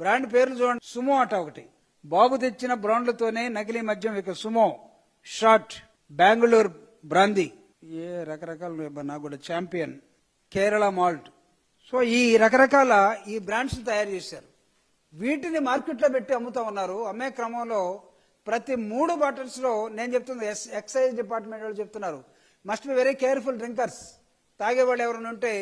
Brand పేర్లు చూడండి. Sumo అట ఒకటి. బాబు తెచ్చిన బ్రాండ్లతోనే నకిలీ మద్యం ఇక సుమో షార్ట్ బెంగళూరు బ్రాందీ. ఏ రకరకాల నాకు కూడా ఛాంపియన్ కేరళ మాల్ట్. సో ఈ రకరకాల ఈ బ్రాండ్స్ తయారు చేశారు. వీటిని మార్కెట్లో పెట్టి అమ్ముతా ఉన్నారు. అమ్మే క్రమంలో ప్రతి మూడు బాటిల్స్లో నేను చెప్తుంది ఎస్ ఎక్సైజ్ డిపార్ట్మెంట్ వాళ్ళు చెప్తున్నారు must be very careful drinkers తాగేవాళ్ళు ఎవరైనా ఉంటే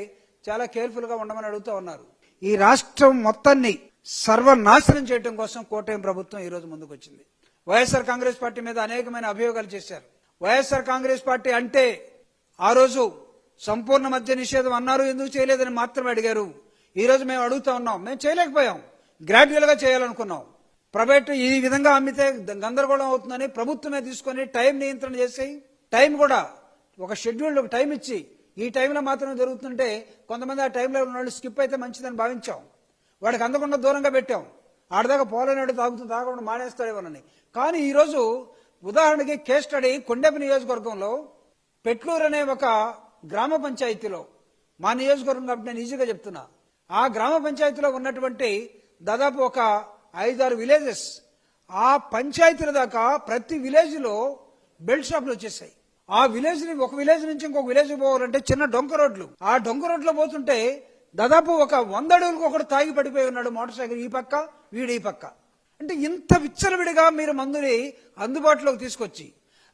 చాలా కేర్ఫుల్గా ఉండమని అడుగుతా ఉన్నారు. ఈ రాష్ట్రం మొత్తాన్ని సర్వనాశనం చేయడం కోసం కోటయం ప్రభుత్వం ఈ రోజు ముందుకు వచ్చింది వైఎస్ఆర్ కాంగ్రెస్ పార్టీ మీద అనేకమైన అభియోగాలు చేశారు. వైఎస్ఆర్ కాంగ్రెస్ పార్టీ అంటే ఆ రోజు సంపూర్ణ మద్య నిషేధం అన్నారు ఎందుకు చేయలేదని మాత్రమే అడిగారు. ఈ రోజు మేము అడుగుతా ఉన్నాం. మేము చేయలేకపోయాం. గ్రాడ్యువల్గా చేయాలనుకున్నాం. ప్రైవేట్ ఈ విధంగా అమ్మితే గందరగోళం అవుతుందని ప్రభుత్వమే తీసుకొని టైం నియంత్రణ చేసి టైం కూడా ఒక షెడ్యూల్ టైం ఇచ్చి ఈ టైంలో మాత్రమే జరుగుతుంటే కొంతమంది ఆ టైంలో ఉన్న వాళ్ళు స్కిప్ అయితే మంచిదని భావించాం. వాడికి అందకుండా దూరంగా పెట్టాం. ఆడదాకా పోలేనాడు తాగుతూ తాగకుండా మానేస్తాడేమోనని కానీ ఈరోజు ఉదాహరణకి కేస్ స్టడీ కొండెపి నియోజకవర్గంలో పెట్లూరు అనే ఒక గ్రామ పంచాయతీలో మా నియోజకవర్గం కాబట్టి నేను ఈజీగా చెప్తున్నా. ఆ గ్రామ పంచాయతీలో ఉన్నటువంటి దాదాపు ఒక ఐదారు విలేజెస్ ఆ పంచాయతీల దాకా ప్రతి విలేజ్లో బెల్ట్ షాపులు వచ్చేసాయి. ఆ విలేజ్ ఒక విలేజ్ నుంచి ఇంకొక విలేజ్ పోవాలంటే చిన్న డొంక రోడ్లు. ఆ డొంక రోడ్లో పోతుంటే దాదాపు ఒక వంద అడుగులకు ఒకడు తాగి పడిపోయి ఉన్నాడు మోటార్ సైకిల్ ఈ పక్క వీడు ఈ పక్క. అంటే ఇంత విచ్చలవిడిగా మీరు మందుని అందుబాటులోకి తీసుకొచ్చి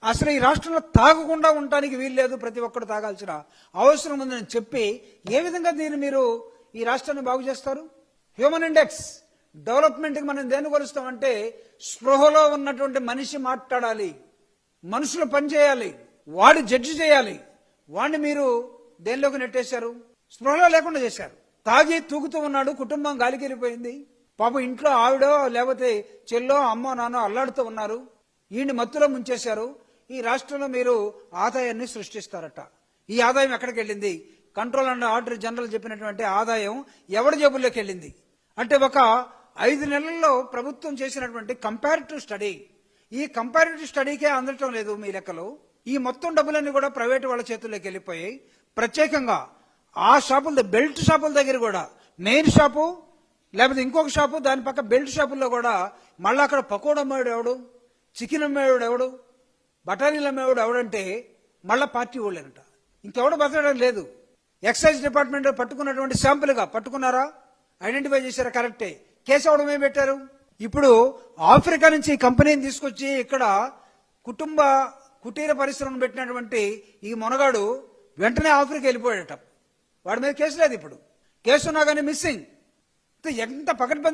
అసలు ఈ రాష్ట్రంలో తాగకుండా ఉండటానికి వీలు లేదు ప్రతి ఒక్కరు తాగాల్సిన అవసరం ఉందని చెప్పి ఏ విధంగా దీన్ని మీరు ఈ రాష్ట్రాన్ని బాగు చేస్తారు? హ్యూమన్ ఇండెక్స్ డెవలప్మెంట్కి మనం దేని కొలుస్తామంటే స్పృహలో ఉన్నటువంటి మనిషి మాట్లాడాలి మనుషులు పనిచేయాలి వాడు జడ్జి చేయాలి వాడిని మీరు దేనిలోకి నెట్టేశారు? స్పృహలో లేకుండా చేశారు. తాగి తూగుతూ ఉన్నాడు కుటుంబం గాలికెళ్ళిపోయింది. పాపం ఇంట్లో ఆవిడో లేకపోతే చెల్లో అమ్మ నాన్నో అల్లాడుతూ ఉన్నారు. ఈయన్ని మత్తులో ముంచేశారు. ఈ రాష్ట్రంలో మీరు ఆదాయాన్ని సృష్టిస్తారట. ఈ ఆదాయం ఎక్కడికి వెళ్ళింది? కంట్రోల్ అండ్ ఆర్డర్ జనరల్ చెప్పినటువంటి ఆదాయం ఎవరి జేబుల్లోకి వెళ్ళింది? అంటే ఒక ఐదు నెలల్లో ప్రభుత్వం చేసినటువంటి కంపారిటివ్ స్టడీ ఈ కంపారిటివ్ స్టడీకే అందటం లేదు మీ లెక్కలో. ఈ మొత్తం డబ్బులన్నీ కూడా ప్రైవేటు వాళ్ళ చేతుల్లోకి వెళ్ళిపోయాయి. ప్రత్యేకంగా ఆ షాపుల బెల్ట్ షాపుల దగ్గర కూడా మెయిన్ షాపు లేకపోతే ఇంకొక షాపు దాని పక్క బెల్ట్ షాపుల్లో కూడా మళ్ళీ అక్కడ పకోడా అమ్మేవాడు ఎవడు? చికెన్ అమ్మేవాడు ఎవడు? బఠానీలు అమ్మేవాడు ఎవడంటే మళ్ళా పార్టీ వాళ్ళేనట. ఇంకెవడు బతకడం లేదు. ఎక్సైజ్ డిపార్ట్మెంట్ పట్టుకున్నటువంటి శాంపుల్గా పట్టుకున్నారా? ఐడెంటిఫై చేశారా కరెక్టే. కేసు అవడం ఏం పెట్టారు? ఇప్పుడు ఆఫ్రికా నుంచి ఈ కంపెనీని తీసుకొచ్చి ఇక్కడ కుటుంబ కుటీర పరిశ్రమను పెట్టినటువంటి ఈ మొనగాడు వెంటనే ఆఫ్రికా వెళ్ళిపోయాడట. వాడి మీద కేసు లేదు ఇప్పుడు. కేసు ఉన్నా కానీ మిస్సింగ్ ఎంత పకడ్బందీ